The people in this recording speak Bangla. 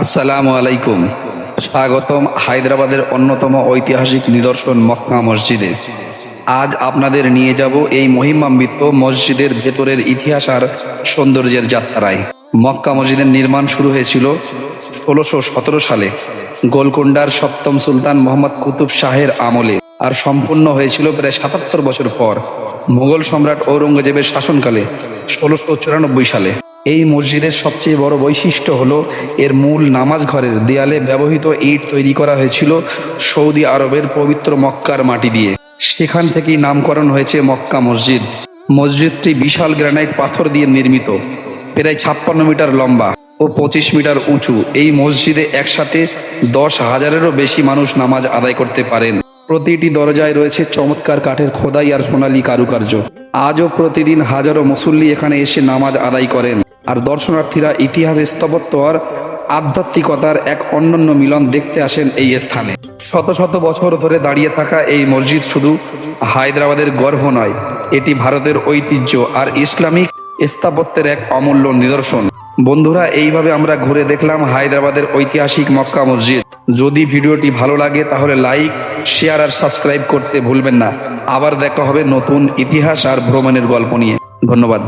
আসসালামু আলাইকুম। স্বাগতম হায়দ্রাবাদের অন্যতম ঐতিহাসিক নিদর্শন মক্কা মসজিদে। আজ আপনাদের নিয়ে যাব এই মহিমান্বিত মসজিদের ভেতরের ইতিহাস আর সৌন্দর্যের যাত্রায়। মক্কা মসজিদের নির্মাণ শুরু হয়েছিল ষোলোশো সতেরো সালে। গোলকোন্ডার সপ্তম সুলতান মোহাম্মদ কুতুব শাহের আমলে আর সম্পূর্ণ হয়েছিল প্রায় সাতাত্তর বছর পর। মুঘল সম্রাট ঔরঙ্গজেবের শাসনকালে ষোলোশো চুরানব্বই সালে। এই মসজিদের সবচেয়ে বড় বৈশিষ্ট্য হলো এর মূল নামাজ ঘরের দেয়ালে ব্যবহৃত ইট তৈরি করা হয়েছিল সৌদি আরবের পবিত্র মক্কার মাটি দিয়ে। সেখান থেকেই নামকরণ হয়েছে মক্কা মসজিদ। মসজিদটি বিশাল গ্রানাইট পাথর দিয়ে নির্মিত, প্রায় ছাপ্পান্ন মিটার লম্বা ও পঁচিশ মিটার উঁচু। এই মসজিদে একসাথে দশ হাজারেরও বেশি মানুষ নামাজ আদায় করতে পারেন। প্রতিটি দরজায় রয়েছে চমৎকার কাঠের খোদাই আর সোনালী কারুকার্য। আজও প্রতিদিন হাজারো মুসল্লি এখানে এসে নামাজ আদায় করেন। আর দর্শনার্থীরা ইতিহাস স্থপত্য আর আধ্যাত্মিকতার এক অনন্য মিলন দেখতে আসেন এই স্থানে। শত শত বছর ধরে দাঁড়িয়ে থাকা এই মসজিদ শুধু হায়দ্রাবাদের গর্ব নয়, এটি ভারতের ঐতিহ্য আর ইসলামিক স্থাপত্যের এক অমূল্য নিদর্শন। বন্ধুরা, এইভাবে আমরা ঘুরে দেখলাম হায়দ্রাবাদের ঐতিহাসিক মক্কা মসজিদ। যদি ভিডিওটি ভালো লাগে, তাহলে লাইক, শেয়ার আর সাবস্ক্রাইব করতে ভুলবেন না। আবার দেখা হবে নতুন ইতিহাস আর ভ্রমণের গল্প নিয়ে। ধন্যবাদ।